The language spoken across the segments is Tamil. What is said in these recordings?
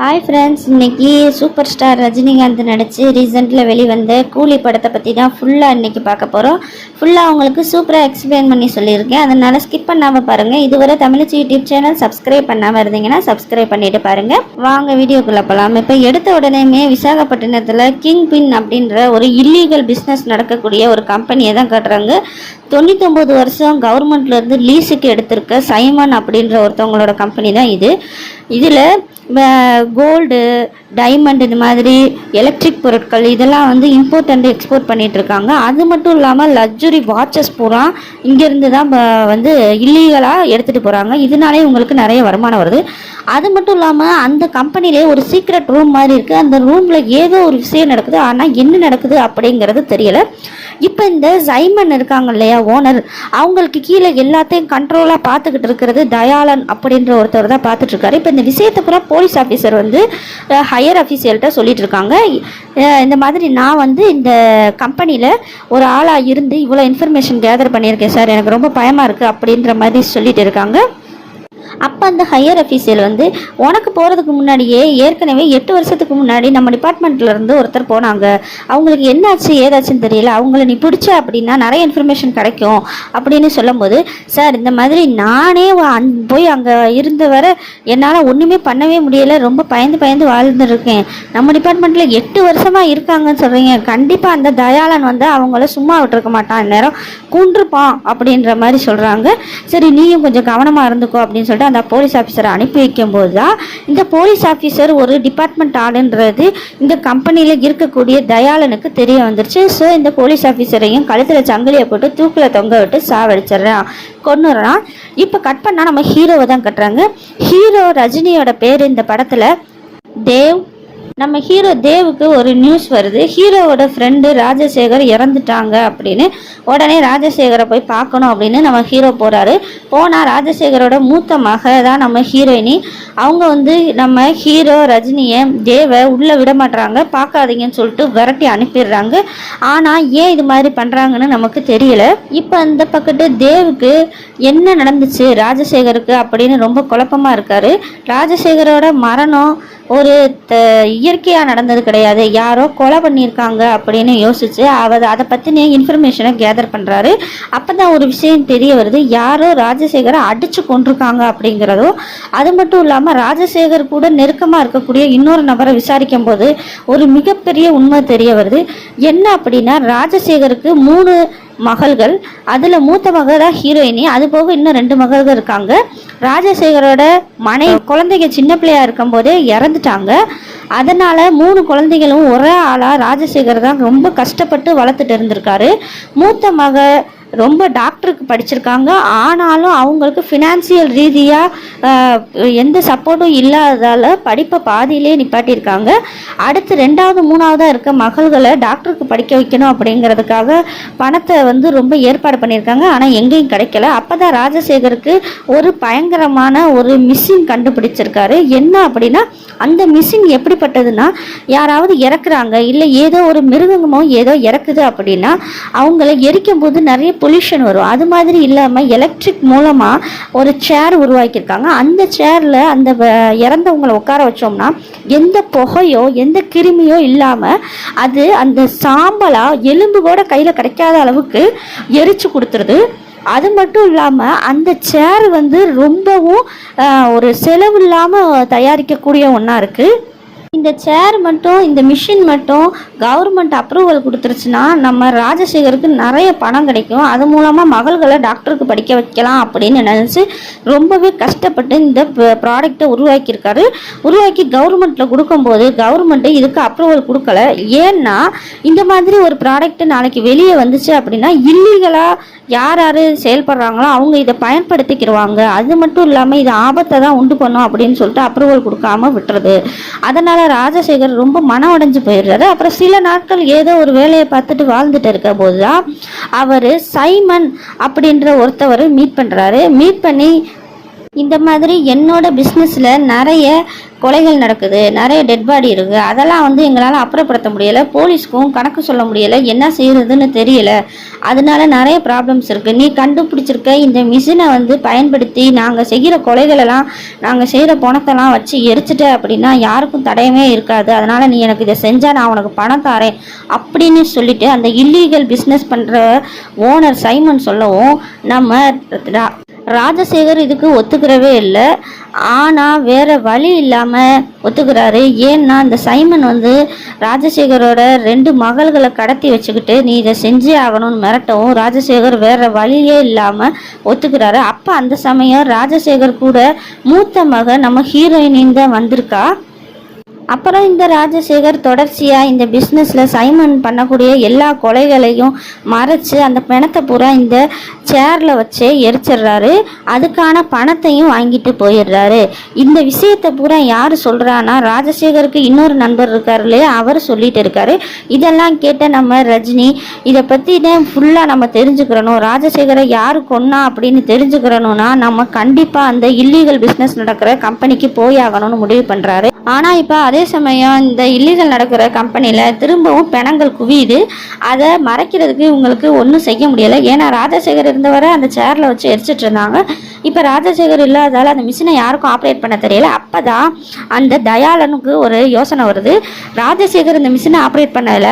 ஹாய் ஃப்ரெண்ட்ஸ் இன்றைக்கி சூப்பர் ஸ்டார் ரஜினிகாந்த் நடித்து ரீசெண்டில் வெளிவந்த கூலி படத்தை பற்றி தான் ஃபுல்லாக இன்றைக்கி பார்க்க போகிறோம் ஃபுல்லாக உங்களுக்கு சூப்பராக எக்ஸ்பிளைன் பண்ணி சொல்லியிருக்கேன். அதனால் ஸ்கிப் பண்ணாமல் பாருங்கள் இதுவரை தமிழ்ச்சி யூடியூப் சேனல் சப்ஸ்கிரைப் பண்ணாமல் இருந்தீங்கன்னா சப்ஸ்கிரைப் பண்ணிட்டு பாருங்கள் வாங்க வீடியோக்குள்ளே போகலாம் இப்போ எடுத்த உடனேமே விசாகப்பட்டினத்தில் கிங் பின் அப்படின்ற ஒரு இல்லீகல் பிஸ்னஸ் நடக்கக்கூடிய ஒரு கம்பெனியை தான் கட்டுறாங்க. தொண்ணூத்தொம்பது வருஷம் கவர்மெண்ட்லேருந்து லீஸுக்கு எடுத்திருக்க சைமன் அப்படின்ற ஒருத்தவங்களோட கம்பெனி தான் இது. இதில் கோல்டு டைமண்ட் இந்த மாதிரி எலக்ட்ரிக் பொருட்கள் இதெல்லாம் வந்து இம்போர்ட் அண்ட் எக்ஸ்போர்ட் பண்ணிகிட்ருக்காங்க இருக்காங்க அது மட்டும் இல்லாமல் லக்ஸுரி வாட்சஸ் பூரா இங்கேருந்து தான் வந்து இல்லீகலாக எடுத்துகிட்டு போகிறாங்க இதனாலே உங்களுக்கு நிறைய வருமானம் வருது. அது மட்டும் இல்லாமல் அந்த கம்பெனிலே ஒரு சீக்ரெட் ரூம் மாதிரி இருக்குது அந்த ரூமில் ஏதோ ஒரு விஷயம் நடக்குது. ஆனால் என்ன நடக்குது அப்படிங்கிறது தெரியலை. இப்போ இந்த ஜைமன் இருக்காங்க இல்லையா ஓனர் அவங்களுக்கு கீழே எல்லாத்தையும் கண்ட்ரோலாக பார்த்துக்கிட்டு இருக்கிறது தயாளன் அப்படின்ற ஒருத்தர் தான் பார்த்துட்ருக்காரு இப்போ இந்த விஷயத்தை பூரா போலீஸ் ஆஃபீஸர் வந்து ஹையர் அஃபீஷியல்கிட்ட சொல்லிட்டு இருக்காங்க இந்த மாதிரி நான் வந்து இந்த கம்பெனியில் ஒரு ஆளாக இருந்து இவ்வளோ இன்ஃபர்மேஷன் கேதர் பண்ணியிருக்கேன் சார். எனக்கு ரொம்ப பயமாக இருக்குது அப்படின்ற மாதிரி சொல்லிட்டு இருக்காங்க அப்போ அந்த ஹையர் அஃபீஷியல் வந்து உனக்கு போகிறதுக்கு முன்னாடியே ஏற்கனவே எட்டு வருஷத்துக்கு முன்னாடி நம்ம டிபார்ட்மெண்ட்லேருந்து ஒருத்தர் போனாங்க. அவங்களுக்கு என்னாச்சு ஏதாச்சுன்னு தெரியல. அவங்கள நீ பிடிச்ச அப்படின்னா நிறைய இன்ஃபர்மேஷன் கிடைக்கும் அப்படின்னு சொல்லும்போது சார் இந்த மாதிரி நானே அந் போய் அங்கே இருந்த வர என்னால் ஒன்றுமே பண்ணவே முடியல. ரொம்ப பயந்து பயந்து வாழ்ந்துருக்கேன். நம்ம டிபார்ட்மெண்ட்டில் எட்டு வருஷமாக இருக்காங்கன்னு சொல்கிறீங்க கண்டிப்பாக அந்த தயாளன் வந்து அவங்கள சும்மா விட்டுருக்க மாட்டான். நேரம் கூண்டிருப்பான் அப்படின்ற மாதிரி சொல்கிறாங்க சரி நீயும் கொஞ்சம் கவனமாக இருந்துக்கோ அப்படின்னு சொல்லி சொல்லிட்டு அந்த போலீஸ் ஆஃபீஸரை அனுப்பி வைக்கும்போது தான் இந்த போலீஸ் ஆஃபீஸர் ஒரு டிபார்ட்மெண்ட் ஆளுன்றது இந்த கம்பெனியில் இருக்கக்கூடிய தயாளனுக்கு தெரிய வந்துருச்சு. ஸோ இந்த போலீஸ் ஆஃபீஸரையும் கழுத்தில் சங்கிலியை போட்டு தூக்கில் தொங்க விட்டு சாவடிச்சிடுறான். கொண்டுறான் இப்போ கட் பண்ணால் நம்ம ஹீரோவை தான் கட்டுறாங்க. ஹீரோ ரஜினியோட பேர் இந்த படத்தில் தேவ் நம்ம ஹீரோ தேவுக்கு ஒரு நியூஸ் வருது. ஹீரோவோட ஃப்ரெண்டு ராஜசேகர் இறந்துட்டாங்க அப்படின்னு. உடனே ராஜசேகரை போய் பார்க்கணும் அப்படின்னு நம்ம ஹீரோ போகிறாரு போனால் ராஜசேகரோட மூத்த மக தான் நம்ம ஹீரோயினி. அவங்க வந்து நம்ம ஹீரோ ரஜினியை தேவை உள்ளே விட மாட்டுறாங்க பார்க்காதீங்கன்னு சொல்லிட்டு விரட்டி அனுப்பிடுறாங்க. ஆனால் ஏன் இது மாதிரி பண்ணுறாங்கன்னு நமக்கு தெரியல. இப்போ அந்த பக்கத்து தேவுக்கு என்ன நடந்துச்சு ராஜசேகருக்கு அப்படின்னு ரொம்ப குழப்பமாக இருக்காரு. ராஜசேகரோட மரணம் ஒரு த இயற்கையாக நடந்தது கிடையாது. யாரோ கொலை பண்ணியிருக்காங்க அப்படின்னு யோசித்து அவர் அதை பற்றின இன்ஃபர்மேஷனை கேதர் பண்ணுறாரு அப்போ தான் ஒரு விஷயம் தெரிய வருது. யாரோ ராஜசேகரை அடித்து கொண்டிருக்காங்க அப்படிங்கிறதும் அது மட்டும் இல்லாமல் ராஜசேகர் கூட நெருக்கமாக இருக்கக்கூடிய இன்னொரு நபரை விசாரிக்கும் போது ஒரு மிகப்பெரிய உண்மை தெரிய வருது. என்ன அப்படின்னா ராஜசேகருக்கு மூணு மகள்கள். அதில் மூத்த மகள் தான் ஹீரோயினி அது போக இன்னும் ரெண்டு மகள்கள் இருக்காங்க. ராஜசேகரோட மனை குழந்தைங்க சின்ன பிள்ளையா இருக்கும்போதே இறந்துட்டாங்க. அதனால் மூணு குழந்தைகளும் ஒரே ஆளாக ராஜசேகர் தான் ரொம்ப கஷ்டப்பட்டு வளர்த்துட்டு இருந்திருக்காரு. மூத்த மக ரொம்ப டாக்டருக்கு படிச்சிருக்காங்க. ஆனாலும் அவங்களுக்கு ஃபினான்சியல் ரீதியாக எந்த சப்போர்ட்டும் இல்லாததால் படிப்பை பாதியிலே நிப்பாட்டியிருக்காங்க. அடுத்து ரெண்டாவது மூணாவதாக இருக்க மகள்களை டாக்டருக்கு படிக்க வைக்கணும் அப்படிங்கிறதுக்காக பணத்தை வந்து ரொம்ப ஏற்பாடு பண்ணியிருக்காங்க. ஆனால் எங்கேயும் கிடைக்கல. அப்போ தான் ராஜசேகருக்கு ஒரு பயங்கரமான ஒரு மிஷின் கண்டுபிடிச்சிருக்காரு. என்ன அப்படின்னா அந்த மிஷின் எப்படிப்பட்டதுன்னா யாராவது இறக்குறாங்க இல்லை ஏதோ ஒரு மிருகமோ ஏதோ இறக்குது அப்படின்னா அவங்கள எரிக்கும் போது நிறைய பொல்யூஷன் வரும். அது மாதிரி இல்லாமல் எலக்ட்ரிக் மூலமாக ஒரு சேர் உருவாக்கியிருக்காங்க. அந்த சேரில் அந்த வ- இறந்தவங்களை உட்கார வச்சோம்னா எந்த புகையோ எந்த கிருமியோ இல்லாமல் அது அந்த சாம்பலாக எலும்பு கூட கையில் கிடைக்காத அளவுக்கு எரிச்சு கொடுத்துருது. அது மட்டும் இல்லாமல் அந்த சேர் வந்து ரொம்பவும் ஒரு செலவு இல்லாமல் தயாரிக்கக்கூடிய ஒன்றா இருக்குது இந்த சேர் மட்டும் இந்த மிஷின் மட்டும் கவர்மெண்ட் அப்ரூவல் கொடுத்துருச்சுன்னா நம்ம ராஜசேகருக்கு நிறைய பணம் கிடைக்கும். அது மூலமாக மகள்களை டாக்டருக்கு படிக்க வைக்கலாம் அப்படின்னு நினச்சி ரொம்பவே கஷ்டப்பட்டு இந்த ப்ராடக்டை உருவாக்கியிருக்காரு. உருவாக்கி கவர்மெண்ட்டில் கொடுக்கும்போது கவர்மெண்ட்டு இதுக்கு அப்ரூவல் கொடுக்கல. ஏன்னா இந்த மாதிரி ஒரு ப்ராடக்ட்டு நாளைக்கு வெளியே வந்துச்சு அப்படின்னா இல்லீகலாக யார் யார் செயல்படுறாங்களோ அவங்க இதை பயன்படுத்திக்கிடுவாங்க அது மட்டும் இல்லாமல் இது ஆபத்தை தான் உண்டு பண்ணும் அப்படின்னு சொல்லிட்டு அப்ரூவல் கொடுக்காம விட்டுறது. அதனால் ராஜசேகர் ரொம்ப மனம் உடைஞ்சு போயிடுறாரு. அப்புறம் சில நாட்கள் ஏதோ ஒரு வேலையை பார்த்துட்டு வாழ்ந்துட்டு இருக்க போது தான் அவர் சைமன் அப்படின்ற ஒருத்தவர் மீட் பண்ணுறாரு மீட் பண்ணி இந்த மாதிரி என்னோட பிஸ்னஸில் நிறைய கொலைகள் நடக்குது நிறைய டெட் பாடி இருக்குது அதெல்லாம் வந்து எங்களால் அப்புறப்படுத்த முடியலை. போலீஸ்க்கும் கணக்கு சொல்ல முடியலை. என்ன செய்கிறதுன்னு தெரியல. அதனால நிறைய ப்ராப்ளம்ஸ் இருக்குது நீ கண்டுபிடிச்சிருக்க இந்த மிஷினை வந்து பயன்படுத்தி நாங்கள் செய்கிற கொலைகளெல்லாம் நாங்கள் செய்கிற பணத்தெல்லாம் வச்சு எரிச்சிட்ட அப்படின்னா யாருக்கும் தடையமே இருக்காது. அதனால் நீ எனக்கு இதை செஞ்சால் நான் உனக்கு பணம் தாரேன் அப்படின்னு சொல்லிட்டு அந்த இல்லீகல் பிஸ்னஸ் பண்ணுற ஓனர் சைமன் சொல்லவும் நம்ம ராஜசேகர் இதுக்கு ஒத்துக்கிறவே இல்லை. ஆனால் வேற வழி இல்லாமல் ஒத்துக்கிறாரு. ஏன்னா இந்த சைமன் வந்து ராஜசேகரோட ரெண்டு மகள்களை கடத்தி வச்சுக்கிட்டு நீ இதை செஞ்சே ஆகணும்னு மிரட்டவும் ராஜசேகர் வேற வழியே இல்லாமல் ஒத்துக்கிறாரு. அப்போ அந்த சமயம் ராஜசேகர் கூட மூத்த மகன் நம்ம ஹீரோயினின் தான் வந்திருக்கா? அப்புறம் இந்த ராஜசேகர் தொடர்ச்சியாக இந்த பிஸ்னஸில் சைமன் பண்ணக்கூடிய எல்லா கொலைகளையும் மறைச்சு அந்த பிணத்தை பூரா இந்த சேரில் வச்சே எரிச்சிடுறாரு. அதுக்கான பணத்தையும் வாங்கிட்டு போயிடுறாரு. இந்த விஷயத்தை பூரா யார் சொல்கிறான்னா ராஜசேகருக்கு இன்னொரு நண்பர் இருக்கார் இல்லையா? அவர் சொல்லிட்டு இருக்காரு. இதெல்லாம் கேட்ட நம்ம ரஜினி இதை பற்றி ஃபுல்லாக நம்ம தெரிஞ்சுக்கிறணும். ராஜசேகரை யார் கொன்னா அப்படின்னு தெரிஞ்சுக்கிறணும்னா நம்ம கண்டிப்பாக அந்த இல்லீகல் பிஸ்னஸ் நடக்கிற கம்பெனிக்கு போய் ஆகணும்னு முடிவு பண்ணுறாரு ஆனால் இப்போ அதே சமயம் இந்த இல்லீகல் நடக்கிற கம்பெனியில் திரும்பவும் பிணங்கள் குவியுது. அதை மறைக்கிறதுக்கு இவங்களுக்கு ஒன்றும் செய்ய முடியலை. ஏன்னா ராஜசேகர் இருந்தவரை அந்த சேரில் வச்சு எரிச்சிட்டு இருந்தாங்க. இப்போ ராஜசேகர் இல்லாதால் அந்த மிஷினை யாருக்கும் ஆப்ரேட் பண்ண தெரியல. அப்போ தான் அந்த தயாளனுக்கு ஒரு யோசனை வருது. ராஜசேகர் இந்த மிஷினை ஆப்ரேட் பண்ணல.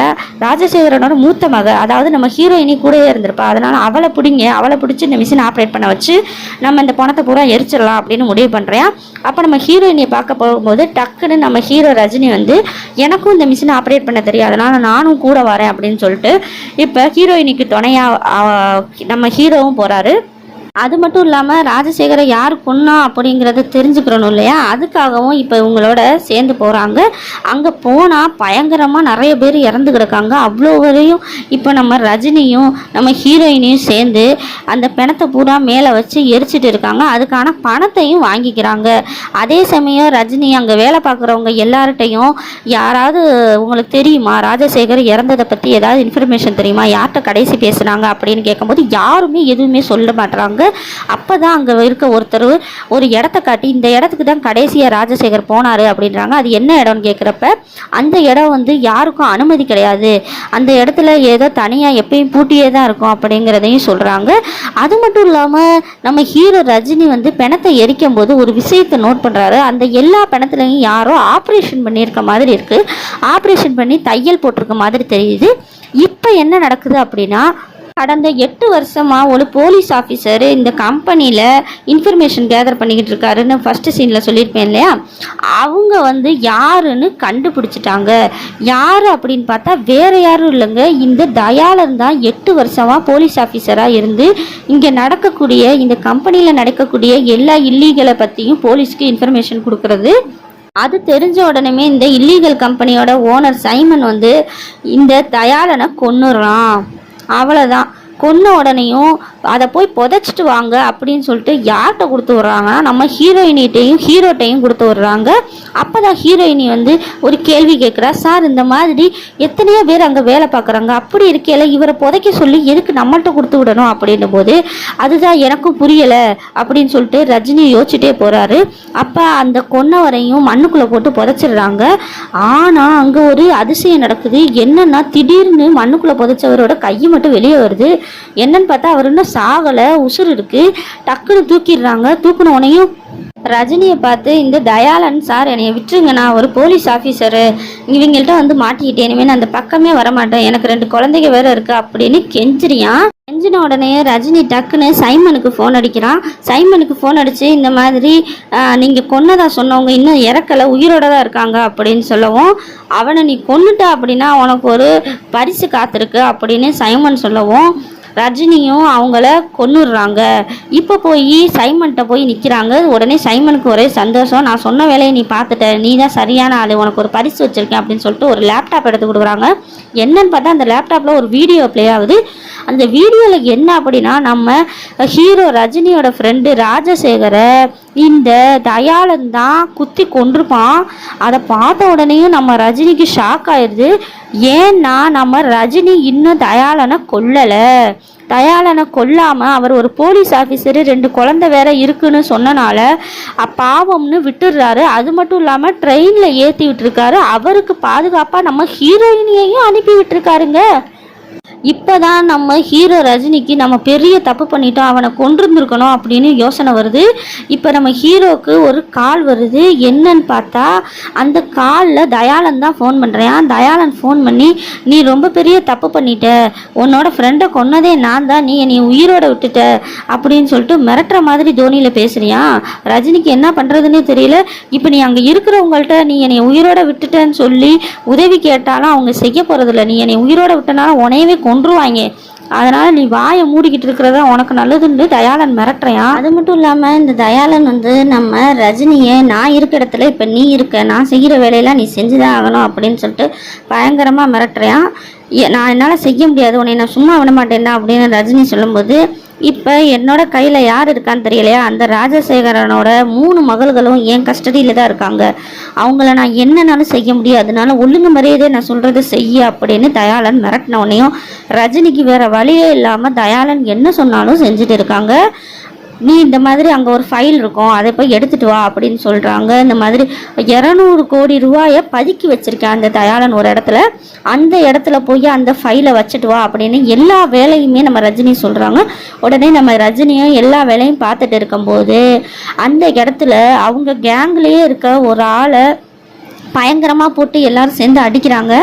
ராஜசேகரனோட மூத்த மக அதாவது நம்ம ஹீரோயினி கூடவே இருந்திருப்பா. அதனால் அவளை பிடிங்க அவளை பிடிச்சி இந்த மிஷினை ஆப்ரேட் பண்ண வச்சு நம்ம இந்த பணத்தை பூரா எரிச்சிடலாம் அப்படின்னு முடிவு பண்ணுறேன் அப்போ நம்ம ஹீரோயினியை பார்க்க போகும்போது டக்குன்னு நம்ம ஹீரோ ரஜினி வந்து எனக்கும் இந்த மிஷினை ஆப்ரேட் பண்ண தெரியும் அதனால் நானும் கூட வரேன் அப்படின்னு சொல்லிட்டு இப்போ ஹீரோயினிக்கு துணையாக நம்ம ஹீரோவும் போகிறாரு அது மட்டும் இல்லாமல் ராஜசேகரை யார் கொன்னா அப்படிங்கிறத தெரிஞ்சுக்கிறணும் இல்லையா? அதுக்காகவும் இப்போ இவங்களோட சேர்ந்து போகிறாங்க அங்கே போனால் பயங்கரமாக நிறைய பேர் இறந்து கிடக்காங்க. அவ்வளோ வரையும் இப்போ நம்ம ரஜினியும் நம்ம ஹீரோயினையும் சேர்ந்து அந்த பிணத்தை பூரா மேலே வச்சு எரிச்சிட்டு இருக்காங்க. அதுக்கான பணத்தையும் வாங்கிக்கிறாங்க. அதே சமயம் ரஜினி அங்கே வேலை பார்க்குறவங்க எல்லார்ட்டையும் யாராவது உங்களுக்கு தெரியுமா? ராஜசேகர் இறந்ததை பற்றி ஏதாவது இன்ஃபர்மேஷன் தெரியுமா? யார்கிட்ட கடைசி பேசுனாங்க? அப்படின்னு கேட்கும்போது யாருமே எதுவுமே சொல்ல மாட்டுறாங்க போது அப்போ தான் அங்கே இருக்க ஒருத்தர் ஒரு இடத்த காட்டி இந்த இடத்துக்கு தான் கடைசியாக ராஜசேகர் போனார் அப்படின்றாங்க. அது என்ன இடம்னு கேட்குறப்ப அந்த இடம் வந்து யாருக்கும் அனுமதி கிடையாது. அந்த இடத்துல ஏதோ தனியாக எப்பயும் பூட்டியே தான் இருக்கும் அப்படிங்கிறதையும் சொல்கிறாங்க அது மட்டும் இல்லாமல் நம்ம ஹீரோ ரஜினி வந்து பிணத்தை எரிக்கும் போது ஒரு விஷயத்தை நோட் பண்ணுறாரு அந்த எல்லா பிணத்துலையும் யாரோ ஆப்ரேஷன் பண்ணியிருக்க மாதிரி இருக்குது ஆப்ரேஷன் பண்ணி தையல் போட்டிருக்க மாதிரி தெரியுது. இப்போ என்ன நடக்குது அப்படின்னா கடந்த எட்டு வருஷமாக ஒரு போலீஸ் ஆஃபீஸர் இந்த கம்பெனியில் இன்ஃபர்மேஷன் கேதர் பண்ணிக்கிட்டு இருக்காருன்னு ஃபஸ்ட்டு சீனில் சொல்லியிருப்பேன் இல்லையா? அவங்க வந்து யாருன்னு கண்டுபிடிச்சிட்டாங்க. யார் அப்படின்னு பார்த்தா வேறு யாரும் இல்லைங்க. இந்த தயாளன் தான் எட்டு வருஷமாக போலீஸ் ஆஃபீஸராக இருந்து இங்கே நடக்கக்கூடிய இந்த கம்பெனியில் நடக்கக்கூடிய எல்லா இல்லீகலை பற்றியும் போலீஸ்க்கு இன்ஃபர்மேஷன் கொடுக்கறது. அது தெரிஞ்ச உடனே இந்த இல்லீகல் கம்பெனியோட ஓனர் சைமன் வந்து இந்த தயாளனை கொன்னுடுறான். அவ்வளோதான் கொன்ன உடனேயும் அதை போய் புதைச்சிட்டு வாங்க அப்படின்னு சொல்லிட்டு யார்கிட்ட கொடுத்து விட்றாங்கன்னா நம்ம ஹீரோயினிட்டையும் ஹீரோட்டையும் கொடுத்து விட்றாங்க. அப்போ தான் ஹீரோயினி வந்து ஒரு கேள்வி கேட்குறா சார் இந்த மாதிரி எத்தனையோ பேர் அங்கே வேலை பார்க்குறாங்க. அப்படி இருக்கையில இவரை புதைக்க சொல்லி எதுக்கு நம்மள்ட்ட கொடுத்து விடணும்? அப்படின்னும் போது அதுதான் எனக்கும் புரியலை அப்படின்னு சொல்லிட்டு ரஜினி யோசிச்சுட்டே போகிறாரு அப்போ அந்த கொன்னவரையும் மண்ணுக்குள்ளே போட்டு புதைச்சிடுறாங்க. ஆனால் அங்கே ஒரு அதிசயம் நடக்குது. என்னென்னா திடீர்னு மண்ணுக்குள்ளே புதைச்சவரோட கை மட்டும் வெளியே வருது. என்னன்னு பார்த்தா அவர் இன்னும் சாகலை உசுறு இருக்குது டக்குன்னு தூக்கிடுறாங்க. தூக்குன உனையும் ரஜினியை பார்த்து இந்த தயாளன் சார் என்னைய விட்டுருங்க. நான் ஒரு போலீஸ் ஆஃபீஸரு இவங்கள்ட்ட வந்து மாட்டிக்கிட்டேன். இனிமேல் நான் அந்த பக்கமே வரமாட்டேன். எனக்கு ரெண்டு குழந்தைங்க வேற இருக்கு. அப்படின்னு கெஞ்சிரியான் கெஞ்சின உடனே ரஜினி டக்குன்னு சைமனுக்கு ஃபோன் அடிக்கிறான். சைமனுக்கு ஃபோன் அடித்து இந்த மாதிரி நீங்கள் கொன்னதாக சொன்னவங்க இன்னும் இறக்கலை. உயிரோட தான் இருக்காங்க. அப்படின்னு சொல்லவும் அவனை நீ கொன்னுட்ட அப்படின்னா உனக்கு ஒரு பரிசு காத்திருக்கு. அப்படின்னு சைமன் சொல்லவும் ரஜினியும் அவங்கள கொன்னுடுறாங்க. இப்போ போய் சைமன்கிட்ட போய் நிற்கிறாங்க உடனே சைமனுக்கு ஒரே சந்தோஷம். நான் சொன்ன வேலையை நீ பார்த்துட்ட. நீ தான் சரியான ஆள். உனக்கு ஒரு பரிசு வச்சுருக்கேன் அப்படின்னு சொல்லிட்டு ஒரு லேப்டாப் எடுத்து கொடுக்குறாங்க. என்னன்னு பார்த்தா அந்த லேப்டாப்பில் ஒரு வீடியோ ப்ளே ஆகுது. அந்த வீடியோவில் என்ன அப்படின்னா நம்ம ஹீரோ ரஜினியோட ஃப்ரெண்டு ராஜசேகரை இந்த தயாளன் தான் குத்தி கொண்டிருப்பான் அதை பார்த்த உடனேயும் நம்ம ரஜினிக்கு ஷாக் ஆயிடுது ஏன்னா நம்ம ரஜினி இன்னும் தயாளனை கொல்லலை. தயாளனை கொல்லாமல் அவர் ஒரு போலீஸ் ஆஃபீஸரு ரெண்டு குழந்தை வேற இருக்குன்னு சொன்னனால பாவம்னு விட்டுடுறாரு. அது மட்டும் இல்லாமல் ட்ரெயினில் ஏற்றி விட்டுருக்காரு. அவருக்கு பாதுகாப்பாக நம்ம ஹீரோயினியையும் அனுப்பி விட்டுருக்காருங்க. இப்போதான் நம்ம ஹீரோ ரஜினிக்கு நம்ம பெரிய தப்பு பண்ணிட்டோம் அவனை கொண்டிருந்துருக்கணும் அப்படின்னு யோசனை வருது. இப்போ நம்ம ஹீரோக்கு ஒரு கால் வருது. என்னன்னு பார்த்தா அந்த காலில் தயாளன் தான் ஃபோன் பண்ணுறேன் தயாளன் ஃபோன் பண்ணி நீ ரொம்ப பெரிய தப்பு பண்ணிட்ட. உன்னோட ஃப்ரெண்டை கொன்னதே நான் தான். நீ என்னை உயிரோட விட்டுட்ட. அப்படின்னு சொல்லிட்டு மிரட்டுற மாதிரி தோனியில் பேசுறியா? ரஜினிக்கு என்ன பண்ணுறதுன்னே தெரியல. இப்போ நீ அங்கே இருக்கிறவங்கள்ட்ட நீ என்னை உயிரோட விட்டுட்டேன்னு சொல்லி உதவி கேட்டாலும் அவங்க செய்ய போகிறதில்ல நீ என்னை உயிரோட விட்டனால உனையவே கொன்றுவாங்க அதனால் நீ வாயை மூடிக்கிட்டு இருக்கிறதா உனக்கு நல்லதுன்னு தயாளன் மிரட்டுறான். அது மட்டும் இல்லாமல் இந்த தயாளன் வந்து நம்ம ரஜினியை நான் இருக்க இடத்துல இப்போ நீ இருக்க நான் செய்கிற வேலையெல்லாம் நீ செஞ்சுதான் ஆகணும் அப்படின்னு சொல்லிட்டு பயங்கரமாக மிரட்டுறான். ஏ- நான் என்னால் செய்ய முடியாது உன்னை நான் சும்மா விட மாட்டேன்னா அப்படின்னு ரஜினி சொல்லும்போது இப்போ என்னோட கையில் யார் இருக்கான்னு தெரியலையா? அந்த ராஜசேகரனோட மூணு மகள்களும் என் கஸ்டடியில் தான் இருக்காங்க. அவங்கள நான் என்னன்னாலும் செய்ய முடியும் அதனால ஒழுங்கு மரியாதை நான் சொல்கிறத செய்ய அப்படின்னு தயாளன் மிரட்டினவனையும் ரஜினிக்கு வேறு வழியே இல்லாமல் தயாளன் என்ன சொன்னாலும் செஞ்சுட்டு இருக்காங்க. நீ இந்த மாதிரி அங்கே ஒரு ஃபைல் இருக்கும் அதை போய் எடுத்துட்டு வா அப்படின்னு சொல்கிறாங்க இந்த மாதிரி இரநூறு கோடி ரூபாயை பதுக்கி வச்சுருக்கேன் அந்த தயாளன் ஒரு இடத்துல. அந்த இடத்துல போய் அந்த ஃபைலை வச்சுட்டு வா அப்படின்னு எல்லா வேலையுமே நம்ம ரஜினி சொல்கிறாங்க உடனே நம்ம ரஜினியும் எல்லா வேலையும் பார்த்துட்டு இருக்கும்போது அந்த இடத்துல அவங்க கேங்லேயே இருக்க ஒரு ஆளை பயங்கரமாக போட்டு எல்லாரும் சேர்ந்து அடிக்கிறாங்க.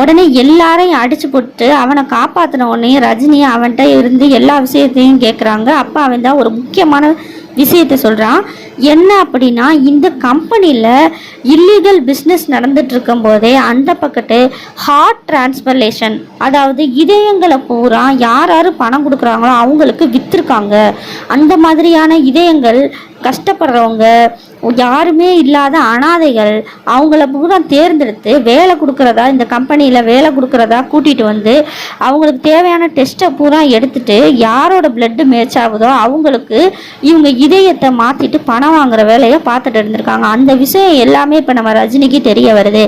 உடனே எல்லாரையும் அடிச்சு போட்டு அவனை காப்பாற்றின உடனே ரஜினி அவன்கிட்ட இருந்து எல்லா விஷயத்தையும் கேட்குறாங்க அப்போ அவன் தான் ஒரு முக்கியமான விஷயத்தை சொல்கிறான் என்ன அப்படின்னா இந்த கம்பெனியில் இல்லீகல் பிஸ்னஸ் நடந்துட்டு இருக்கும்போதே அந்த பக்கத்து ஹார்ட் டிரான்ஸ்பர்லேஷன் அதாவது இதயங்களை பூரா யார் யார் பணம் கொடுக்குறாங்களோ அவங்களுக்கு விற்றுருக்காங்க அந்த மாதிரியான இதயங்கள் கஷ்டப்படுறவங்க யாருமே இல்லாத அனாதைகள் அவங்கள பூரா தேர்ந்தெடுத்து வேலை கொடுக்குறதா இந்த கம்பெனியில் வேலை கொடுக்குறதா கூட்டிகிட்டு வந்து அவங்களுக்கு தேவையான டெஸ்ட்டை பூரா எடுத்துட்டு யாரோட பிளட்டு மேட்ச் ஆகுதோ அவங்களுக்கு இவங்க இதயத்தை மாற்றிட்டு பணம் வாங்குற வேலையை பார்த்துட்டு இருந்திருக்காங்க. அந்த விஷயம் எல்லாமே இப்போ நம்ம ரஜினிக்கு தெரிய வருது.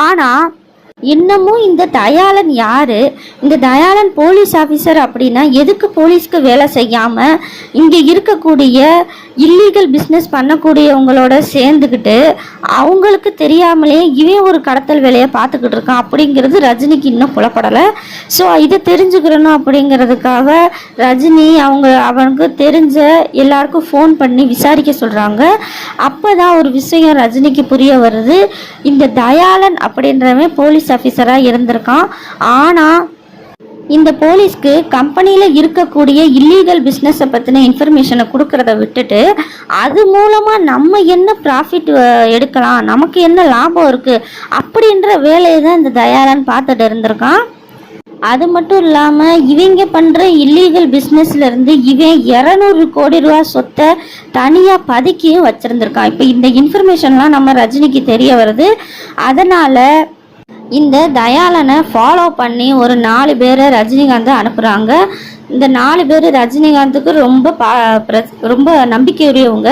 ஆனால் இன்னமும் இந்த தயாளன் யாரு? இந்த தயாளன் போலீஸ் ஆஃபீஸர் அப்படின்னா எதுக்கு போலீஸ்க்கு வேலை செய்யாம இங்க இருக்கக்கூடிய இல்லீகல் பிஸ்னஸ் பண்ணக்கூடியவங்களோட சேர்ந்துக்கிட்டு அவங்களுக்கு தெரியாமலே இவன் ஒரு கடத்தல் வேலையை பார்த்துக்கிட்டு இருக்கான் அப்படிங்கிறது ரஜினிக்கு இன்னும் புலப்படலை. ஸோ இதை தெரிஞ்சுக்கிறணும் அப்படிங்கிறதுக்காக ரஜினி அவங்க அவனுக்கு தெரிஞ்ச எல்லாருக்கும் ஃபோன் பண்ணி விசாரிக்க சொல்கிறாங்க அப்போ தான் ஒரு விஷயம் ரஜினிக்கு புரிய வருது. இந்த தயாளன் அப்படின்றவன் போலீஸ் ஆஃபீஸராக இருந்திருக்கான். ஆனால் இந்த போலீஸ்க்கு கம்பெனியில் இருக்கக்கூடிய இல்லீகல் பிஸ்னஸை பற்றின இன்ஃபர்மேஷனை கொடுக்கறத விட்டுட்டு அது மூலமாக நம்ம என்ன ப்ராஃபிட் எடுக்கலாம்? நமக்கு என்ன லாபம் இருக்குது அப்படின்ற வேலையை தான் இந்த தயாரான்னு பார்த்துட்டு இருந்திருக்கான். அது மட்டும் இல்லாமல் இவங்க பண்ணுற இல்லீகல் பிஸ்னஸ்லேருந்து இவன் இரநூறு கோடி ரூபா சொத்தை தனியாக பதுக்கியும் வச்சுருந்துருக்கான். இப்போ இந்த இன்ஃபர்மேஷன்லாம் நம்ம ரஜினிக்கு தெரிய வருது. அதனால் இந்த தயாளனை ஃபாலோ பண்ணி ஒரு நாலு பேரை ரஜினிகாந்த் அனுப்புகிறாங்க இந்த நாலு பேர் ரஜினிகாந்துக்கு ரொம்ப பா ரொம்ப நம்பிக்கையுடையவங்க.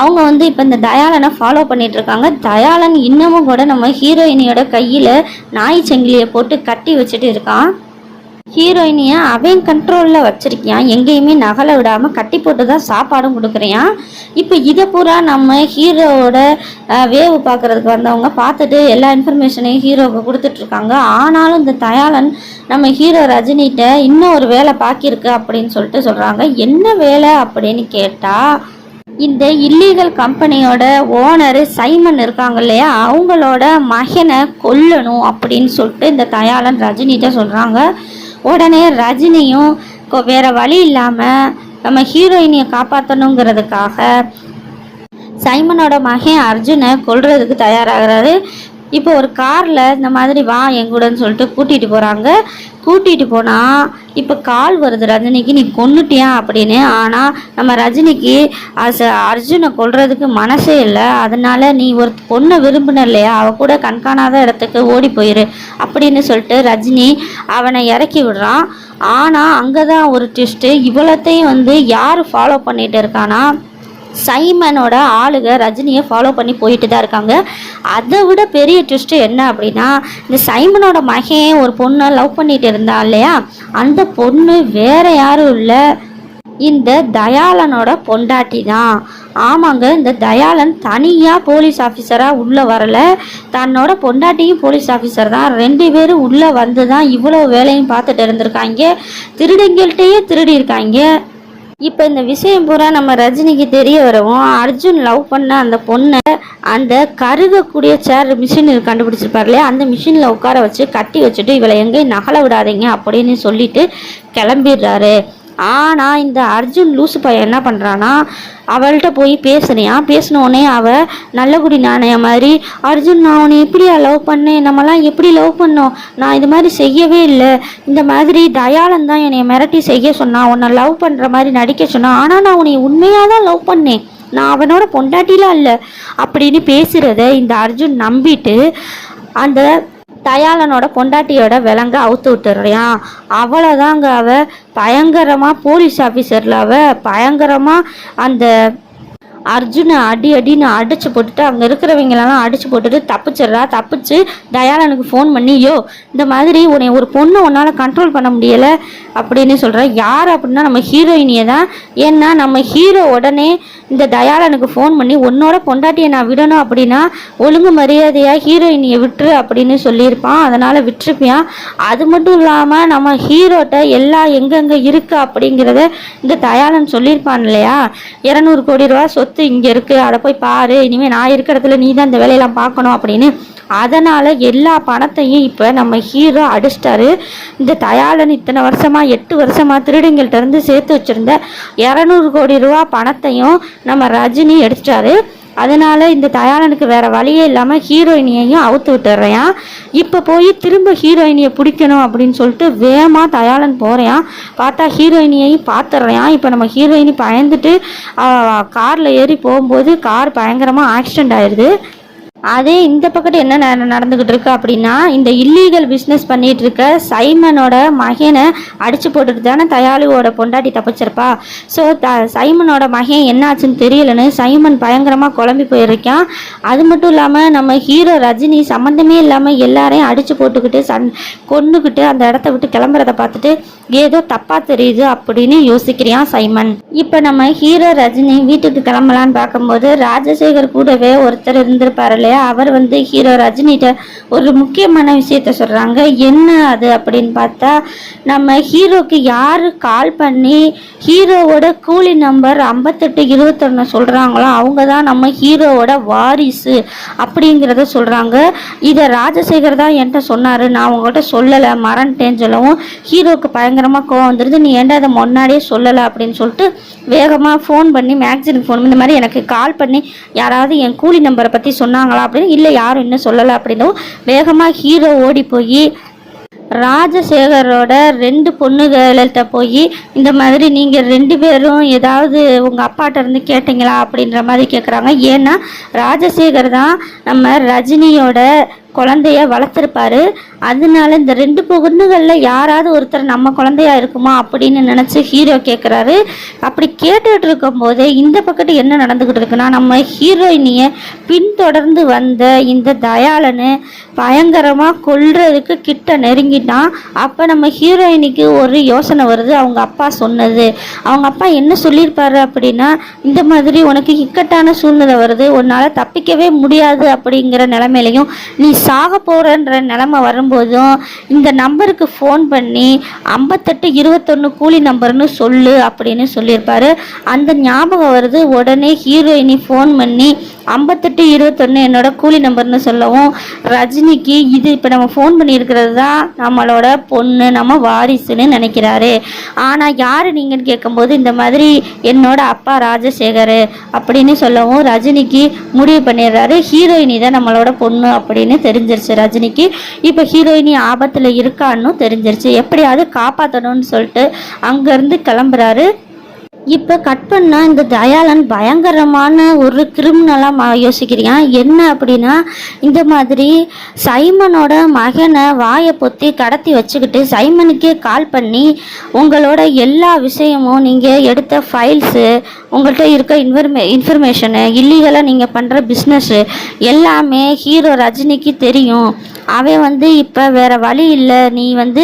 அவங்க வந்து இப்போ இந்த தயாளனை ஃபாலோ பண்ணிட்டு இருக்காங்க தயாளன் இன்னமும் கூட நம்ம ஹீரோயினியோட கையில் நாய் சங்கிலியை போட்டு கட்டி வச்சுட்டு இருக்கான். ஹீரோயினியை அவன் கண்ட்ரோலில் வச்சிருக்கியான். எங்கேயுமே நகலை விடாமல் கட்டி போட்டு தான் சாப்பாடும் கொடுக்குறியான். இப்போ இதை பூரா நம்ம ஹீரோவோட வேவு பார்க்குறதுக்கு வந்தவங்க பார்த்துட்டு எல்லா இன்ஃபர்மேஷனையும் ஹீரோவுக்கு கொடுத்துட்ருக்காங்க. ஆனாலும் இந்த தயாளன் நம்ம ஹீரோ ரஜினிகிட்ட இன்னும் ஒரு வேலை பாக்கியிருக்கு அப்படின்னு சொல்லிட்டு சொல்கிறாங்க என்ன வேலை அப்படின்னு கேட்டால் இந்த இல்லீகல் கம்பெனியோட ஓனர் சைமன் இருக்காங்க இல்லையா அவங்களோட மகனை கொல்லணும் அப்படின்னு சொல்லிட்டு இந்த தயாளன் ரஜினிகிட்ட சொல்கிறாங்க உடனே ரஜினியும் வேற வழி இல்லாமல் நம்ம ஹீரோயினியை காப்பாற்றணுங்கிறதுக்காக சைமனோட மகன் அர்ஜுனை கொல்றதுக்கு தயாராகிறாரு. இப்போ ஒரு காரில் இந்த மாதிரி வா எங்கூடன்னு சொல்லிட்டு கூட்டிகிட்டு போகிறாங்க கூட்டிகிட்டு போனால் இப்போ கால் வருது ரஜினிக்கு நீ கொன்னுட்டியா? அப்படின்னு. ஆனால் நம்ம ரஜினிக்கு அர்ஜுனை கொள்றதுக்கு மனசே இல்லை. அதனால் நீ ஒரு பொண்ணை விரும்பின இல்லையா? அவ கூட கண்காணாத இடத்துக்கு ஓடி போயிரு. அப்படின்னு சொல்லிட்டு ரஜினி அவனை இறக்கி விடுறான். ஆனால் அங்கே தான் ஒரு ட்விஸ்ட்டு இவ்வளோத்தையும் வந்து யார் ஃபாலோ பண்ணிகிட்டு இருக்கானா? சைமனோட ஆளுக ரஜினியை ஃபாலோ பண்ணி போயிட்டு தான் இருக்காங்க. அதை விட பெரிய ட்விஸ்ட்டு என்ன அப்படின்னா இந்த சைமனோட மகன் ஒரு பொண்ணை லவ் பண்ணிட்டு இருந்தா இல்லையா? அந்த பொண்ணு வேற யாரும் இல்லை. இந்த தயாளனோட பொண்டாட்டி தான் ஆமாங்க இந்த தயாளன் தனியாக போலீஸ் ஆஃபீஸராக உள்ளே வரலை. தன்னோட பொண்டாட்டியும் போலீஸ் ஆஃபீஸர் தான். ரெண்டு பேரும் உள்ளே வந்து தான் இவ்வளோ வேலையும் பார்த்துட்டு இருந்திருக்காங்க. திருடங்கள்கிட்டயே திருடி இருக்காங்க. இப்போ இந்த விஷயம் பூரா நம்ம ரஜினிக்கு தெரிய வரவும் அர்ஜுன் லவ் பண்ண அந்த பொண்ணை அந்த கருகக்கூடிய சேர் மிஷின் கண்டுபிடிச்சிருப்பார் இல்லையா? அந்த மிஷினில் உட்கார வச்சு கட்டி வச்சுட்டு இவளை எங்கேயும் நகல விடாதீங்க அப்படின்னு சொல்லிட்டு கிளம்பிடுறாரு. ஆனால் இந்த அர்ஜுன் லூசு பையன் என்ன பண்ணுறான்னா அவள்கிட்ட போய் பேசுனியா பேசினோடனே அவள் நல்லகுடி நாணய மாதிரி அர்ஜுன் நான் உன்னை எப்படியா லவ் பண்ணேன்? நம்மலாம் எப்படி லவ் பண்ணோம்? நான் இது மாதிரி செய்யவே இல்லை. இந்த மாதிரி தயாளன் தான் என்னை மிரட்டி செய்ய சொன்னான் உன்னை லவ் பண்ணுற மாதிரி நடிக்க சொன்னான் ஆனால் நான் உன்னை உண்மையாக தான் லவ் பண்ணேன். நான் அவனோட பொண்டாட்டிலாம் இல்லை. அப்படின்னு பேசுகிறத இந்த அர்ஜுன் நம்பிட்டு அந்த தயாளனோட பொண்டாட்டியோட விலங்க அவுத்து விட்டுறான் அவ்வளோதாங்க அவ. பயங்கரமாக போலீஸ் ஆஃபீஸரில் அவ. பயங்கரமாக அந்த அர்ஜுனை அடி அடின்னு அடிச்சு போட்டுட்டு அங்கே இருக்கிறவங்களெல்லாம் அடிச்சு போட்டுட்டு தப்பிச்சிடுறா. தப்பிச்சு தயாளனுக்கு ஃபோன் பண்ணி யோ இந்த மாதிரி உன்னை ஒரு பொண்ணை உன்னால் கண்ட்ரோல் பண்ண முடியலை அப்படின்னு சொல்கிற யார் அப்படின்னா நம்ம ஹீரோயினியை தான். ஏன்னா நம்ம ஹீரோ உடனே இந்த தயாளனுக்கு ஃபோன் பண்ணி உன்னோட பொண்டாட்டியை நான் விடணும் அப்படின்னா ஒழுங்கு மரியாதையாக ஹீரோயினியை விட்டுரு அப்படின்னு சொல்லியிருப்பான். அதனால் விட்டுருப்பியான் அது மட்டும் இல்லாமல் நம்ம ஹீரோட்ட எல்லாம் எங்கெங்கே இருக்குது அப்படிங்கிறத இந்த தயாளன் சொல்லியிருப்பான் இல்லையா? இரநூறு கோடி ரூபா சொத்து இங்கே இருக்குது அதை போய் பாரு இனிமேல் நான் இருக்கிற இடத்துல நீ தான் இந்த வேலையெல்லாம் பார்க்கணும் அப்படின்னு. அதனால் எல்லா பணத்தையும் இப்போ நம்ம ஹீரோ அடிச்சிட்டாரு. இந்த தயாளன் இத்தனை வருஷமாக எட்டு வருஷமாக திருடுங்கள்கிட்ட இருந்து சேர்த்து வச்சுருந்த இரநூறு கோடி ரூபா பணத்தையும் நம்ம ரஜினி எடுத்துட்டாரு. அதனால் இந்த தயாளனுக்கு வேறு வழியே இல்லாமல் ஹீரோயினியையும் அவுத்து விட்டுறான் இப்போ போய் திரும்ப ஹீரோயினியை பிடிக்கணும் அப்படின்னு சொல்லிட்டு வேகமாக தயாளன் போகிறான் பார்த்தா ஹீரோயினியையும் பார்த்துட்றான். இப்போ நம்ம ஹீரோயினி பயந்துட்டு காரில் ஏறி போகும்போது கார் பயங்கரமாக ஆக்சிடென்ட் ஆயிடுது. அதே இந்த பக்கத்து என்ன நடந்துகிட்டு இருக்கு அப்படின்னா இந்த இல்லீகல் பிஸ்னஸ் பண்ணிட்டு இருக்க சைமனோட மகனை அடிச்சு போட்டுட்டு தானே தயாளுவோட பொண்டாட்டி தப்பிச்சிருப்பா. ஸோ த சைமனோட மகன் என்னாச்சுன்னு தெரியலன்னு சைமன் பயங்கரமாக குழம்பி போயிருக்கான். அது மட்டும் இல்லாமல் நம்ம ஹீரோ ரஜினி சம்மந்தமே இல்லாமல் எல்லாரையும் அடிச்சு போட்டுக்கிட்டு சண் கொன்னுக்கிட்டு அந்த இடத்த விட்டு கிளம்புறத பார்த்துட்டு ஏதோ தப்பா தெரியுது அப்படின்னு யோசிக்கிறியான் சைமன். இப்போ நம்ம ஹீரோ ரஜினி வீட்டுக்கு கிளம்பலான்னு பார்க்கும்போது ராஜசேகர் கூடவே ஒருத்தர் இருந்திருப்பாருல்ல அவர் வந்து ஹீரோ ரஜினிகிட்ட ஒரு முக்கியமான விஷயத்த சொல்றாங்க. என்ன அது அப்படின்னு பார்த்தா நம்ம ஹீரோக்கு யாரு கால் பண்ணி ஹீரோவோட கூலி நம்பர் ஐம்பத்தெட்டு இருபத்தொன்னு சொல்றாங்களோ அவங்க தான் நம்ம ஹீரோவோட வாரிசு அப்படிங்கிறத சொல்றாங்க. இதை ராஜசேகர் தான் என்கிட்ட சொன்னாரு. நான் உங்கள்கிட்ட சொல்லலை மறந்துட்டேன்னு சொல்லவும் ஹீரோக்கு பயங்கரமாக கோவம் வந்துடுது நீ ஏன்டா அதை முன்னாடியே சொல்லலை அப்படின்னு சொல்லிட்டு வேகமாக ஃபோன் பண்ணி மேக்சினுக்கு ஃபோன் இந்த மாதிரி எனக்கு கால் பண்ணி யாராவது என் கூலி நம்பரை பற்றி சொன்னாங்களா? அப்படின்னு இல்லை யாரும் இன்னும் சொல்லலை அப்படின்னும் வேகமாக ஹீரோ ஓடி போய் ராஜசேகரோட ரெண்டு பொண்ணுகள்கிட்ட போய் இந்த மாதிரி நீங்கள் ரெண்டு பேரும் ஏதாவது உங்கள் அப்பாட்ட இருந்து கேட்டிங்களா அப்படின்ற மாதிரி கேட்குறாங்க ஏன்னா ராஜசேகர் தான் நம்ம ரஜினியோட குழந்தைய வளர்த்துருப்பாரு. அதனால இந்த ரெண்டு பொண்ணுகளில் யாராவது ஒருத்தர் நம்ம குழந்தையா இருக்குமா அப்படின்னு நினச்சி ஹீரோ கேட்குறாரு அப்படி கேட்டுட்டு இருக்கும்போது இந்த பக்கத்து என்ன நடந்துக்கிட்டு இருக்குன்னா நம்ம ஹீரோயினியை பின்தொடர்ந்து வந்த இந்த தயாளனு பயங்கரமாக கொல்றதுக்கு கிட்ட நெருங்கிட்டான் அப்போ நம்ம ஹீரோயினிக்கு ஒரு யோசனை வருது. அவங்க அப்பா சொன்னது. அவங்க அப்பா என்ன சொல்லியிருப்பாரு அப்படின்னா இந்த மாதிரி உனக்கு இக்கட்டான சூழ்நிலை வருது. உன்னால் தப்பிக்கவே முடியாது அப்படிங்கிற நிலமையிலையும் நீ சாக போகிறன்ற நிலமை வரும்போதும் இந்த நம்பருக்கு ஃபோன் பண்ணி ஐம்பத்தெட்டு இருபத்தொன்று கூலி நம்பர்னு சொல்லு அப்படின்னு சொல்லியிருப்பாரு. அந்த ஞாபகம் வருது. உடனே ஹீரோயினி ஃபோன் பண்ணி ஐம்பத்தெட்டு இருபத்தொன்று என்னோட கூலி நம்பர்னு சொல்லவும் ரஜினிக்கு இது இப்போ நம்ம ஃபோன் பண்ணியிருக்கிறது தான் நம்மளோட பொண்ணு நம்ம வாரிசுன்னு நினைக்கிறாரு. ஆனால் யார் நீங்கன்னு கேட்கும்போது இந்த மாதிரி என்னோட அப்பா ராஜசேகர் அப்படின்னு சொல்லவும் ரஜினிக்கு முடிவு பண்ணிடுறாரு. ஹீரோயினி தான் நம்மளோட பொண்ணு அப்படின்னு தெரிஞ்சிருச்சு ரஜினிக்கு. இப்போ ஹீரோயினி ஆபத்தில் இருக்கான்னு தெரிஞ்சிருச்சு. எப்படியாவது காப்பாற்றணும்னு சொல்லிட்டு அங்கேருந்து கிளம்புறாரு. இப்போ கட் பண்ணால் இந்த தயாளன் பயங்கரமான ஒரு கிரிமினலாக மா யோசிக்கிறியான் என்ன அப்படின்னா இந்த மாதிரி சைமனோட மகனை வாயை பொத்தி கடத்தி வச்சுக்கிட்டு சைமனுக்கே கால் பண்ணி உங்களோட எல்லா விஷயமும் நீங்கள் எடுத்த ஃபைல்ஸு உங்கள்கிட்ட இருக்க இன்ஃபர்மே இன்ஃபர்மேஷனு இல்லீகலாக நீங்கள் பண்ணுற பிஸ்னஸ்ஸு எல்லாமே ஹீரோ ரஜினிக்கு தெரியும். அவன் வந்து இப்போ வேறு வழி இல்லை. நீ வந்து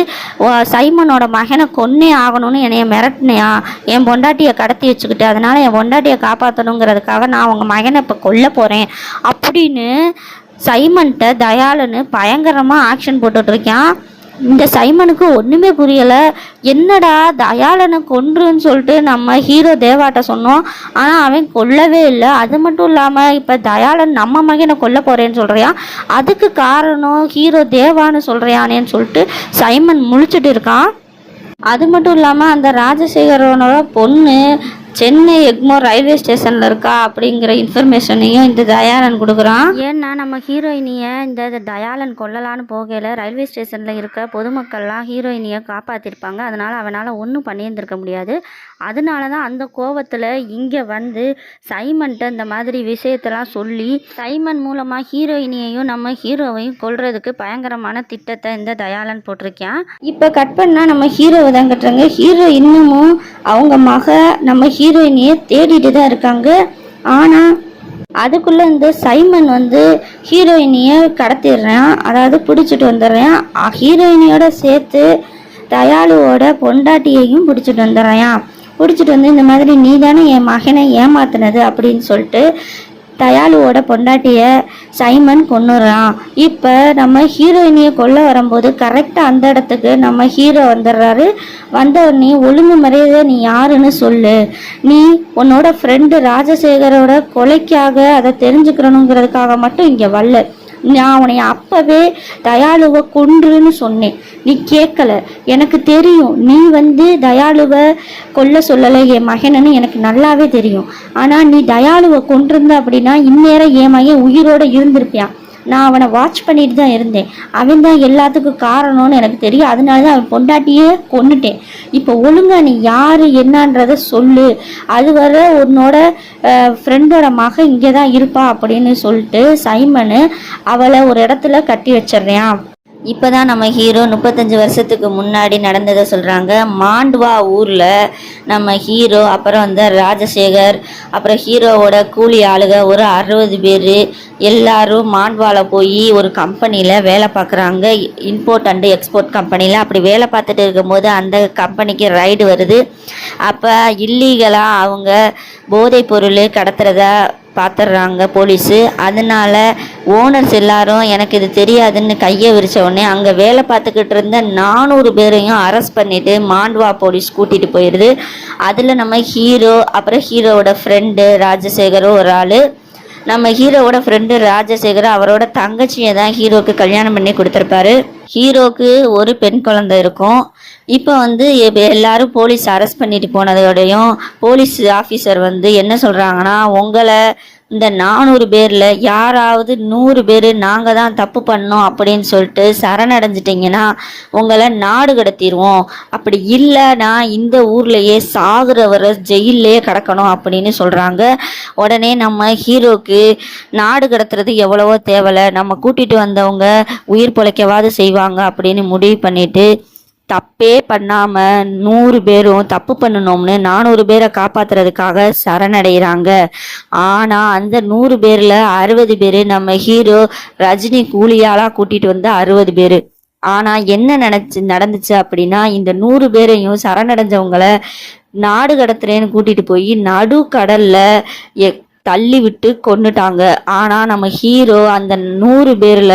சைமனோட மகனை கொன்னே ஆகணும்னு என்னைய மிரட்டினியா? என் பொண்டாட்டி பொண்டாட்டியை கடத்தி வச்சுக்கிட்டு அதனால் என் பொண்டாட்டியை காப்பாற்றணுங்கிறதுக்காக நான் உங்கள் மகனை இப்போ கொல்ல போகிறேன் அப்படின்னு சைமன்கிட்ட தயாளனு பயங்கரமாக ஆக்ஷன் போட்டுட்ருக்கான் இந்த சைமனுக்கு ஒன்றுமே புரியலை. என்னடா தயாளனை கொன்றுன்னு சொல்லிட்டு நம்ம ஹீரோ தேவாட்ட சொன்னோம். ஆனால் அவன் கொல்லவே இல்லை. அது மட்டும் இல்லாமல் இப்போ தயாளன் நம்ம மகனை கொல்ல போகிறேன்னு சொல்கிறியான் அதுக்கு காரணம் ஹீரோ தேவான்னு சொல்கிறியானேன்னு சொல்லிட்டு சைமன் முழிச்சிட்டு இருக்கான். அது மட்டும் இல்லாமல் அந்த ராஜசேகரனோட பொண்ணு சென்னை எக்மோர் ரயில்வே ஸ்டேஷனில் இருக்கா அப்படிங்கிற இன்ஃபர்மேஷனையும் இந்த தயாளன் கொடுக்குறான். ஏன்னா நம்ம ஹீரோயினியை இந்த தயாளன் கொல்லலான்னு போகையில் ரயில்வே ஸ்டேஷனில் இருக்க பொதுமக்கள்லாம் ஹீரோயினியை காப்பாற்றிருப்பாங்க அதனால் அவனால் ஒன்றும் பண்ணியிருந்திருக்க முடியாது. அதனால தான் அந்த கோவத்தில் இங்கே வந்து சைமன்ட்ட இந்த மாதிரி விஷயத்தெல்லாம் சொல்லி சைமன் மூலமாக ஹீரோயினியையும் நம்ம ஹீரோவையும் கொள்றதுக்கு பயங்கரமான திட்டத்தை இந்த தயாளன் போட்டிருக்கான் இப்போ கட் பண்ணால் நம்ம ஹீரோவை தான் கட்டுறாங்க. ஹீரோ இன்னமும் அவங்க மக நம்ம ஹீரோ ஹீரோயினியை தேடிட்டு தான் இருக்காங்க. ஆனால் அதுக்குள்ளே இந்த சைமன் வந்து ஹீரோயினியை கடத்திடுறான். அதாவது பிடிச்சிட்டு வந்துடுறான். ஹீரோயினியோட சேர்த்து தயாளுவோட பொண்டாட்டியையும் பிடிச்சிட்டு வந்துடுறான். பிடிச்சிட்டு வந்து இந்த மாதிரி நீ தானே என் மகனை ஏமாத்தினது அப்படின்னு சொல்லிட்டு தயாளுவோட பொண்டாட்டிய சைமன் கொண்டுறான் இப்போ நம்ம ஹீரோயினியை கொல்ல வரும்போது கரெக்டாக அந்த இடத்துக்கு நம்ம ஹீரோ வந்துடுறாரு. வந்த ஒழுங்கு மரியாதை நீ யாருன்னு சொல்லு. நீ உன்னோட ஃப்ரெண்டு ராஜசேகரோட கொலைக்காக அதை தெரிஞ்சுக்கிறணுங்கிறதுக்காக மட்டும் இங்கே வரல நான் உன்னை அப்பவே தயாளுவை கொன்றுன்னு சொன்னேன். நீ கேட்கல. எனக்கு தெரியும். நீ வந்து தயாளுவை கொல்ல சொல்லலை. என் மகனன்னு எனக்கு நல்லாவே தெரியும். ஆனால் நீ தயாளுவை கொன்றிருந்த அப்படின்னா இந்நேரம் என் மகன் உயிரோட இருந்திருப்பியான் நான் அவனை வாட்ச் பண்ணிட்டு தான் இருந்தேன். அவன் தான் எல்லாத்துக்கும் காரணம்னு எனக்கு தெரியும். அதனால தான் அவன் பொண்டாட்டியே கொண்டுட்டேன் இப்போ ஒழுங்கா நீ யார் என்னன்றத சொல்லு. அது வர உன்னோட ஃப்ரெண்டோட மகன் இங்கே தான் இருப்பா அப்படின்னு சொல்லிட்டு சைமனு அவளை ஒரு இடத்துல கட்டி வச்சிடுறேன். இப்போதான் நம்ம ஹீரோ முப்பத்தஞ்சு வருஷத்துக்கு முன்னாடி நடந்ததை சொல்கிறாங்க மாண்ட்வா ஊரில் நம்ம ஹீரோ அப்புறம் வந்து ராஜசேகர் அப்புறம் ஹீரோவோட கூலி ஆளுக ஒரு அறுபது பேர் எல்லாரும் மாண்ட்வாவில் போய் ஒரு கம்பெனியில் வேலை பார்க்குறாங்க இம்போர்ட் அண்டு எக்ஸ்போர்ட் கம்பெனியில் அப்படி வேலை பார்த்துட்டு இருக்கும்போது அந்த கம்பெனிக்கு ரைடு வருது. அப்போ இல்லீகலாக அவங்க போதைப் பொருள் கடத்துறதா பார்த்துடுறாங்க போலீஸு. அதனால ஓனர்ஸ் எல்லாரும் எனக்கு இது தெரியாதுன்னு கையை விரிச்ச உடனே அங்கே வேலை பார்த்துக்கிட்டு இருந்த நானூறு பேரையும் அரெஸ்ட் பண்ணிவிட்டு மாண்ட்வா போலீஸ் கூட்டிகிட்டு போயிடுது அதில் நம்ம ஹீரோ அப்புறம் ஹீரோவோட ஃப்ரெண்டு ராஜசேகரும் ஒரு ஆள். நம்ம ஹீரோவோட ஃப்ரெண்டு ராஜசேகர் அவரோட தங்கச்சியை தான் ஹீரோவுக்கு கல்யாணம் பண்ணி கொடுத்துருப்பாரு. ஹீரோக்கு ஒரு பெண் குழந்தை இருக்கும். இப்போ வந்து எல்லாரும் போலீஸ் அரெஸ்ட் பண்ணிட்டு போனதோடையும் போலீஸ் ஆஃபீஸர் வந்து என்ன சொல்கிறாங்கன்னா உங்களை இந்த நானூறு பேரில் யாராவது நூறு பேர் நாங்கள் தான் தப்பு பண்ணோம் அப்படின்னு சொல்லிட்டு சரணடைஞ்சிட்டிங்கன்னா உங்களை நாடு கடத்திடுவோம் அப்படி இல்லைன்னா இந்த ஊர்லேயே சாகுறவரை ஜெயிலே கிடக்கணும் அப்படின்னு சொல்கிறாங்க உடனே நம்ம ஹீரோக்கு நாடு கடத்துறது எவ்வளவோ தேவலை நம்ம கூட்டிகிட்டு வந்தவங்க உயிர் பிழைக்கவாது செய்வாங்க அப்படின்னு முடிவு பண்ணிவிட்டு தப்பே பண்ணாம நூறு பேரும் தப்பு பண்ணணும்னு நானூறு பேரை காப்பாத்துறதுக்காக சரணடைகிறாங்க. ஆனா அந்த நூறு பேர்ல அறுபது பேர் நம்ம ஹீரோ ரஜினி கூலியாலாக கூட்டிட்டு வந்த அறுபது பேர். ஆனா என்ன நினைச்சு நடந்துச்சு அப்படின்னா இந்த நூறு பேரையும் சரணடைஞ்சவங்களை நாடு கடத்துறேன்னு கூட்டிட்டு போய் நடு கடலில் தள்ளி விட்டு கொண்டுட்டாங்க ஆனா நம்ம ஹீரோ அந்த நூறு பேர்ல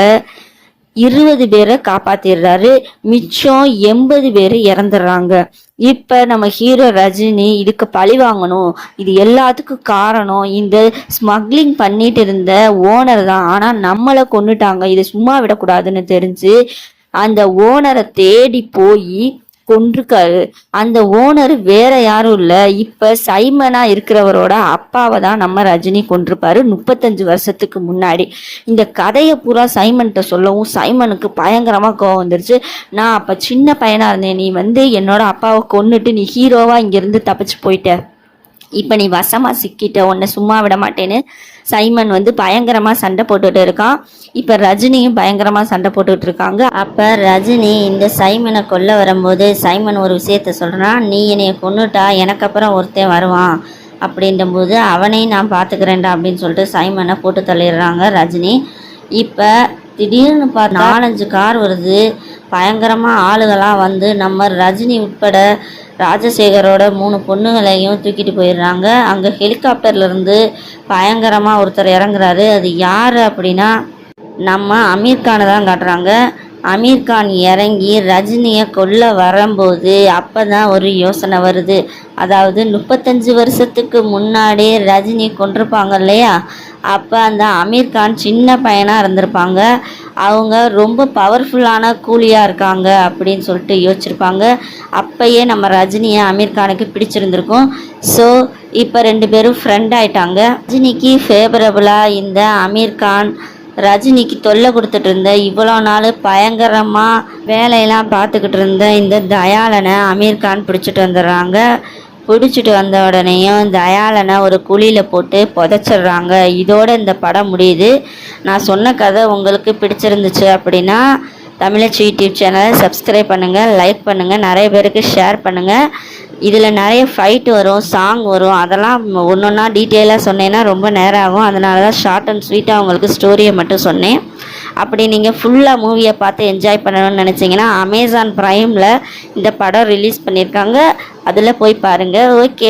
இருபது பேரை காப்பாத்திடுறாரு. மிச்சம் எண்பது பேர் இறந்துடுறாங்க. இப்ப நம்ம ஹீரோ ரஜினி இதுக்கு பழி வாங்கணும். இது எல்லாத்துக்கும் காரணம் இந்த ஸ்மக்லிங் பண்ணிட்டு இருந்த ஓனர் தான். ஆனா நம்மளை கொண்டுட்டாங்க இதை சும்மா விடக்கூடாதுன்னு தெரிஞ்சு அந்த ஓனரை தேடி போய் கொன்றுக்காரு. அந்த ஓனர் வேற யாரும் இல்ல. இப்ப சைமனா இருக்கிறவரோட அப்பாவை தான் நம்ம ரஜினி கொன்றுப்பாரு முப்பத்தஞ்சு வருஷத்துக்கு முன்னாடி. இந்த கதையை பூரா சைமன்கிட்ட சொல்லவும் சைமனுக்கு பயங்கரமா கோவம் வந்துருச்சு. நான் அப்ப சின்ன பையனா இருந்தேன். நீ வந்து என்னோட அப்பாவை கொன்னுட்டு நீ ஹீரோவா இங்க இருந்து தப்பிச்சு போயிட்ட. இப்போ நீ வசமாக சிக்கிட்ட உன்னை சும்மா விட மாட்டேன்னு சைமன் வந்து பயங்கரமாக சண்டை போட்டுட்டு இருக்கான். இப்போ ரஜினியும் பயங்கரமாக சண்டை போட்டுட்டு இருக்காங்க. அப்போ ரஜினி இந்த சைமனை கொல்ல வரும்போது சைமன் ஒரு விஷயத்த சொல்கிறான் நீ என்னைய கொண்டுட்டா எனக்கு அப்புறம் ஒருத்தன் வருவான். அப்படின்றபோது அவனையும் நான் பார்த்துக்கிறேன்டா அப்படின்னு சொல்லிட்டு சைமனை போட்டு தள்ளிடுறாங்க ரஜினி. இப்போ திடீர்னு பார்த்தா நாலஞ்சு கார் வருது. பயங்கரமாக ஆளுகளாக வந்து நம்ம ரஜினி உட்பட ராஜசேகரோட மூணு பொண்ணுங்களையும் தூக்கிட்டு போயிடுறாங்க. அங்கே ஹெலிகாப்டர்லேருந்து பயங்கரமாக ஒருத்தர் இறங்குறாரு. அது யார் அப்படின்னா நம்ம அமீர்கானை தான் காட்டுறாங்க. அமீர்கான் இறங்கி ரஜினியை கொல்ல வரும்போது அப்போ தான் ஒரு யோசனை வருது. அதாவது முப்பத்தஞ்சு வருஷத்துக்கு முன்னாடியே ரஜினி கொண்டிருப்பாங்க இல்லையா? அப்போ அந்த அமீர்கான் சின்ன பையனாக இருந்திருப்பாங்க. அவங்க ரொம்ப பவர்ஃபுல்லான கூலியாக இருக்காங்க அப்படின்னு சொல்லிட்டு யோசிச்சிருப்பாங்க. அப்பயே நம்ம ரஜினியை அமீர் கானுக்கு ஸோ இப்போ ரெண்டு பேரும் ஃப்ரெண்ட் ஆயிட்டாங்க. ரஜினிக்கு ஃபேவரபுளாக இந்த அமீர் கான் ரஜினிக்கு தொல்லை கொடுத்துட்டு இருந்த இவ்வளோ நாள் பயங்கரமாக வேலையெல்லாம் பார்த்துக்கிட்டு இருந்த இந்த தயாளனை அமீர் கான் பிடிச்சிட்டு வந்துடுறாங்க. பிடிச்சிட்டு வந்த உடனேயும் தயாளனை ஒரு குழியில் போட்டு புதைச்சிடுறாங்க. இதோட இந்த படம் முடியுது. நான் சொன்ன கதை உங்களுக்கு பிடிச்சிருந்துச்சு அப்படின்னா தமிழச்சி யூடியூப் சேனலை சப்ஸ்கிரைப் பண்ணுங்கள் லைக் பண்ணுங்கள் நிறைய பேருக்கு ஷேர் பண்ணுங்கள் இதில் நிறைய ஃபைட் வரும் சாங் வரும். அதெல்லாம் ஒன்று ஒன்றா டீட்டெயிலாக சொன்னேன்னா ரொம்ப நேரம் ஆகும். அதனால தான் ஷார்ட் அண்ட் ஸ்வீட்டாக உங்களுக்கு ஸ்டோரியை மட்டும் சொன்னேன். அப்படி நீங்கள் ஃபுல்லாக மூவியை பார்த்து என்ஜாய் பண்ணணும்னு நினச்சிங்கன்னா அமேசான் ப்ரைமில் இந்த படம் ரிலீஸ் பண்ணியிருக்காங்க. அதில் போய் பாருங்கள் ஓகே